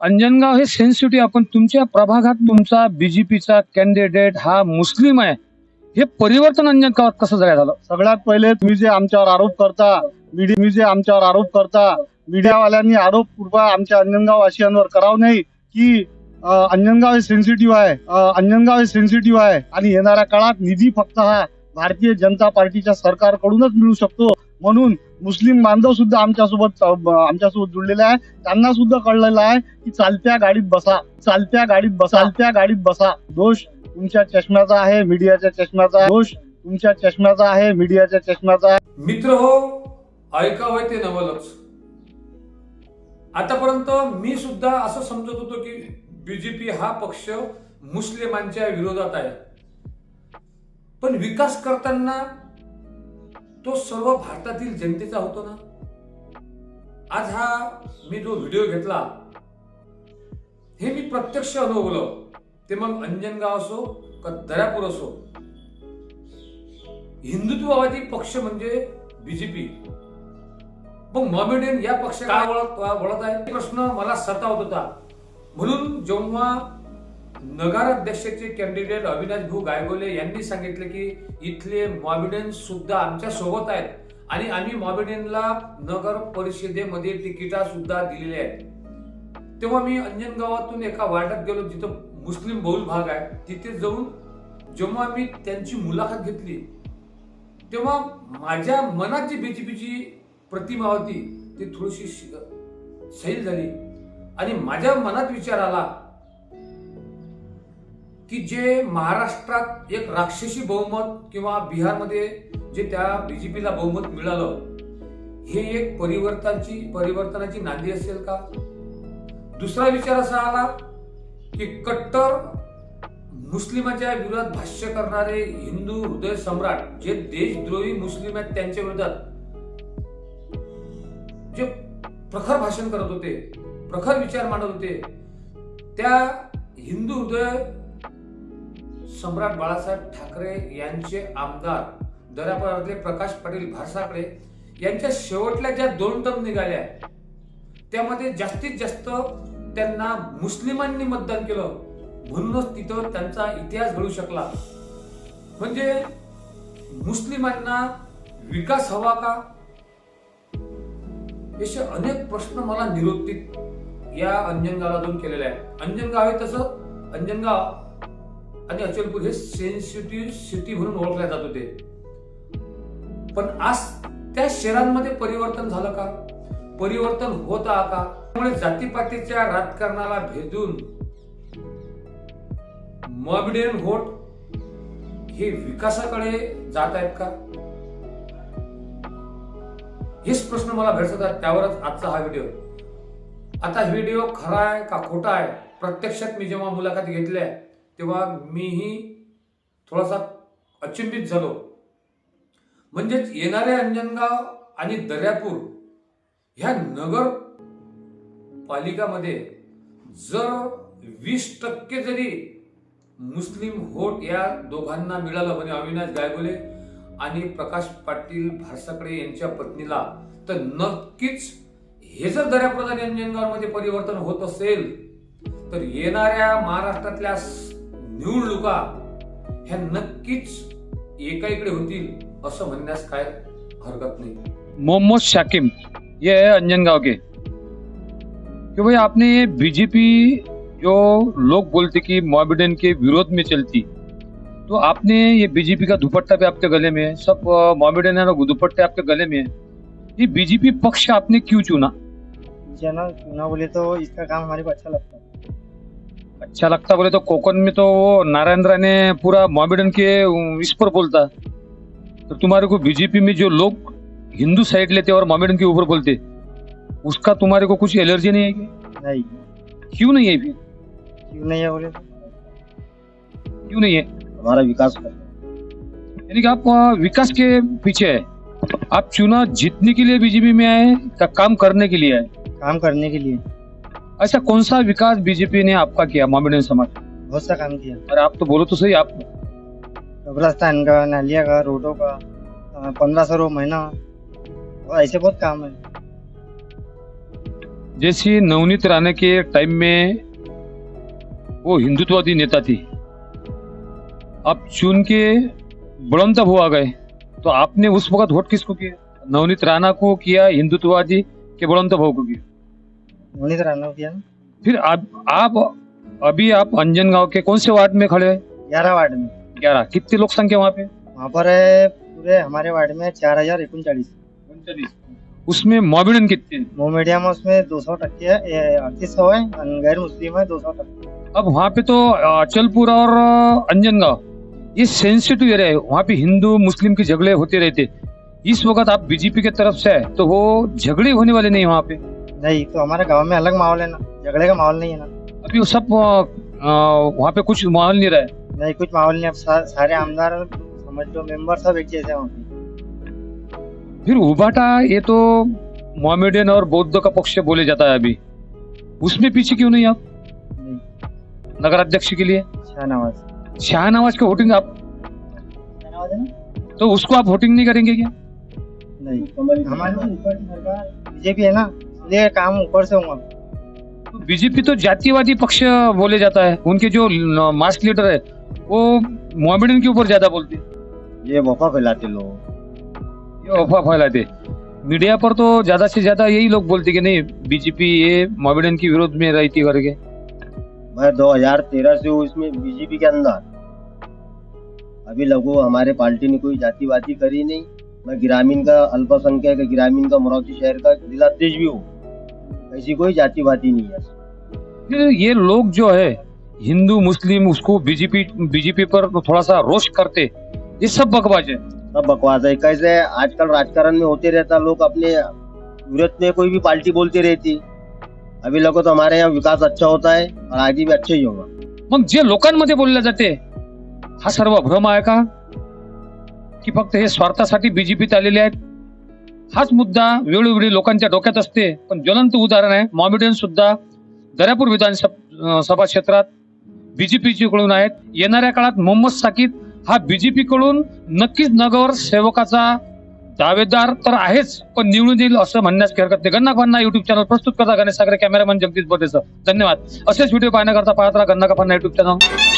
अंजनगाव हे सेन्सिटिव्ह आपण तुमच्या प्रभागात तुमचा बीजेपीचा कॅन्डिडेट हा मुस्लिम आहे. हे परिवर्तन अंजनगावात कसं झालं? झालं. सगळ्यात पहिले तुम्ही जे आमच्यावर आरोप करता मीडिया तुम्ही जे आमच्यावर आरोप करता मीडियावाल्यांनी आरोप कृपा आमच्या अंजनगाव वासियांवर करावं नाही की अंजनगाव हे सेन्सिटिव्ह आहे अंजनगाव हे सेन्सिटिव्ह आहे. आणि येणाऱ्या काळात निधी फक्त हा भारतीय जनता पार्टीच्या सरकारकडूनच मिळू शकतो. म्हणून मुस्लिम बांधव सुद्धा आमच्यासोबत आमच्यासोबत जुळलेले आहे. त्यांना सुद्धा कळलेलं आहे की चालत्या गाडीत बसा चालत्या गाडीत बसा चालत्या गाडीत बसा. दोष तुमच्या चष्म्याचा आहे मीडियाच्या चष्म्याचा दोष तुमच्या चष्म्याचा आहे मीडियाच्या चष्म्याचा आहे. मित्र हो ऐकावं ते नवलच. आतापर्यंत मी सुद्धा असं समजत होतो की बीजेपी हा पक्ष मुस्लिमांच्या विरोधात आहे. पण विकास करताना तो सर्व भारतातील जनतेचा होतो ना. आज हा मी जो व्हिडिओ घेतला हे मी प्रत्यक्ष अनुभवलं. ते मग अंजनगाव असो का दर्यापूर असो. हिंदुत्ववादी पक्ष म्हणजे बीजेपी मग मॉमेडियन या पक्ष काय? वळत वळत आहे प्रश्न मला सतावत होता. म्हणून जेव्हा नगराध्यक्षाचे कॅन्डिडेट अविनाश भाऊ गायगोले यांनी सांगितले की इथले मॉमेडियन सुद्धा आमच्यासोबत आहेत आणि आम्ही मॉमेडियनला नगर परिषदेमध्ये तिकिटा सुद्धा दिलेल्या आहेत. तेव्हा मी अंजन गावातून एका वार्डात गेलो जिथं मुस्लिम बहुल भाग आहे. तिथे जाऊन जेव्हा मी त्यांची मुलाखत घेतली तेव्हा माझ्या मनात जी बीजेपीची प्रतिमा होती ती थोडीशी सैल झाली आणि माझ्या मनात विचार आला की जे महाराष्ट्रात एक राक्षसी बहुमत किंवा बिहारमध्ये जे त्या बीजेपीला बहुमत मिळालं हे एक परिवर्तनाची परिवर्तनाची नांदी असेल का? दुसरा विचार असा आला की कट्टर मुस्लिमाच्या विरोधात भाष्य करणारे हिंदू हृदय सम्राट जे देशद्रोही मुस्लिम आहेत त्यांच्या विरोधात जे प्रखर भाषण करत होते प्रखर विचार मांडत होते त्या हिंदू हृदय सम्राट बाळासाहेब ठाकरे यांचे आमदार दर्यापुरातले प्रकाश पाटील भारसाकडे यांच्या शेवटल्या ज्या दोन टर्म निघाल्या त्यामध्ये जास्तीत जास्त त्यांना मुस्लिमांनी मतदान केलं. म्हणूनच तिथं त्यांचा इतिहास घडू शकला. म्हणजे मुस्लिमांना विकास हवा का? असे अनेक प्रश्न मला निरुत्तित या अंजनगावातून केलेले आहे अंजनगाव हे तसं. अंजनगाव आणि अचलपूर हे सेन्सिटिव्ह सिटी म्हणून ओळखले जात होते. पण आज त्या शहरांमध्ये परिवर्तन झालं का? परिवर्तन होत आहे का? त्यामुळे जातीपातीच्या राजकारणाला भेदून मॉबिडियन होट हे विकासाकडे जात आहेत का? हेच प्रश्न मला भेटतात त्यावरच आजचा हा व्हिडिओ. आता व्हिडिओ खरा आहे का खोटा आहे? प्रत्यक्षात मी जेव्हा मुलाखत घेतल्या तेव्हा मीही थोडासा अचिंबित झालो. म्हणजेच येणारे अंजनगाव आणि दर्यापूर ह्या नगर पालिकामध्ये जर वीस टक्के जरी मुस्लिम होट या दोघांना मिळालं म्हणजे अविनाश गायगोले आणि प्रकाश पाटील भारसाकडे यांच्या पत्नीला तर नक्कीच हे जर दर्याप्रधान अंजनगावमध्ये परिवर्तन होत असेल तर येणाऱ्या महाराष्ट्रातल्या निवडणुका ह्या नक्कीच एकाइकडे होतील असं म्हणण्यास काय हरकत नाही. मोहम्मद शाकिम ये है अंजनगांव के कि भाई आपने ये बीजेपी जो लोग बोलते कि मॉबिडन के विरोध में चलती तो आपने ये बीजेपी का दुपट्टा भी आपके गले में है? सब मॉबिडन है दुपट्टे आपके गले में है। ये बीजेपी पक्ष आपने क्यों चुना? जना चुना बोले तो इसका काम हमारे को अच्छा लगता है। अच्छा लगता बोले तो कोकन में तो वो नारायण ने पूरा मॉबिडन के इस पर बोलता। तो तुम्हारे को बीजेपी में जो लोग हिंदू साइड लेते और मॉबिडन के ऊपर बोलते उसका तुम्हारे को कुछ एलर्जी नहीं है क्या? नहीं। क्यों नहीं है फिर? क्यों नहीं है बोले? क्यों नहीं है? हमारा विकास यानी कि आप विकास के पीछे है। आप चुनाव जीतने के लिए बीजेपी में आए का काम करने के लिए आए काम करने के लिए। ऐसा कौन सा विकास बीजेपी ने आपका किया मॉबिडन समाज बहुत सा काम किया। और आप तो बोलो तो सही आप कब्रस्तान का नालिया का रोडों का पंद्रह सौ महीना। और ऐसे बहुत काम है। जैसी नवनीत राणा के टाइम में वो हिंदुत्ववादी नेता थी। अब चुन के बुलंद तब हुआ गए। तो आपने उस वक्त वोट किसको किया? नवनीत राणा को किया हिंदुत्ववादी के बुलंद भाव को किया। को किया फिर आप आप अभी आप अंजन गाँव के कौन से वार्ड में खड़े हैं? ग्यारह वार्ड में। ग्यारह। कितनी लोक संख्या वहाँ पे? वहाँ पर है पूरे हमारे वार्ड में चार हज़ार उनचालीस। उसमें मोबिडन कितने हैं? में उसमें दो सौ टक्के है अड़तीस सौ है गैर मुस्लिम है दो सौ टक्के। अब वहाँ पे तो अचलपुर और अंजन गाँव ये सेंसिटिव एरिया है। वहाँ पे हिंदू मुस्लिम के झगड़े होते रहते। इस वक्त आप बीजेपी के तरफ़ से है तो वो झगड़े होने वाले नहीं वहाँ पे। नहीं तो हमारे गाँव में अलग माहौल है ना झगड़े का माहौल नहीं है ना। अभी सब वहाँ पे कुछ माहौल नहीं रहा है। नहीं कुछ माहौल नहीं अब सा, सारे आमदार समझ लो मेंबर सब एक जैसे वहाँ फिर उबाटा ये तो मोहम्मदन और बौद्ध का पक्ष बोले जाता है अभी। उसमें पीछे क्यों नहीं आप? नगर अध्यक्ष के लिए। शाहनवाज। शाहनवाज का वोटिंग आप? तो उसको आप वोटिंग नहीं करेंगे क्या? नहीं। हमारे ऊपर सरकार बीजेपी है ना? इसलिए काम ऊपर से होगा बीजेपी तो जातिवादी पक्ष बोले जाता है। उनके जो मास्क लीडर है वो मोहम्मदन के ऊपर ज़्यादा बोलते ये मौका फैलाते लोग। ये अफवाह फैलाते। मीडिया पर तो ज़्यादा से ज़्यादा यही लोग बोलते कि नहीं बीजेपी ये मोहम्मदन के विरोध में रहती करके मैं 2013 से हूँ इसमें बीजेपी के अंदर। अभी लगो हमारे पार्टी ने कोई जातिवादी करी नहीं। मैं ग्रामीण का अल्पसंख्यक ग्रामीण का मोरौती शहर का जिलाध्यक्ष भी हूँ। ऐसी कोई जातिवादी नहीं है। ये लोग जो है हिंदू मुस्लिम उसको बीजेपी बीजेपी पर थोड़ा सा रोष करते ये सब बकवास है। सब बकवास है। कैसे आजकल राजकारण में होते रहता लोग अपने विरोध में कोई भी पार्टी बोलती रहती। अभी लोगों तो हमारे यहाँ विकास अच्छा होता है और आगे भी अच्छा ही होगा। मग जे लोकांमध्ये बोलले जाते हा सर्व भ्रम आहे का? की फक्त हे स्वार्थासाठी बीजेपीत आलेले आहेत. हाच मुद्दा वेळोवेळी लोकांच्या डोक्यात असते. पण ज्वलंत उदाहरण आहे मॉमिडियन सुद्धा दर्यापूर विधानसभा सभा क्षेत्रात बीजेपीचे कडून आहेत. येणाऱ्या काळात मोहम्मद साकीद हा बीजेपी कडून नक्कीच नगर सेवकाचा दावेदार तर आहेच पण निवडून येईल असं म्हणण्यास हरकत नाही गन्ना खन्ना युट्यूब चॅनल प्रस्तुत करता गणेश सागरे कॅमेरामॅन जगदीश बर्डेसर धन्यवाद. असेच व्हिडिओ पाहण्याकरता पाहत राहा गन्ना खन्ना युट्यूब चॅनल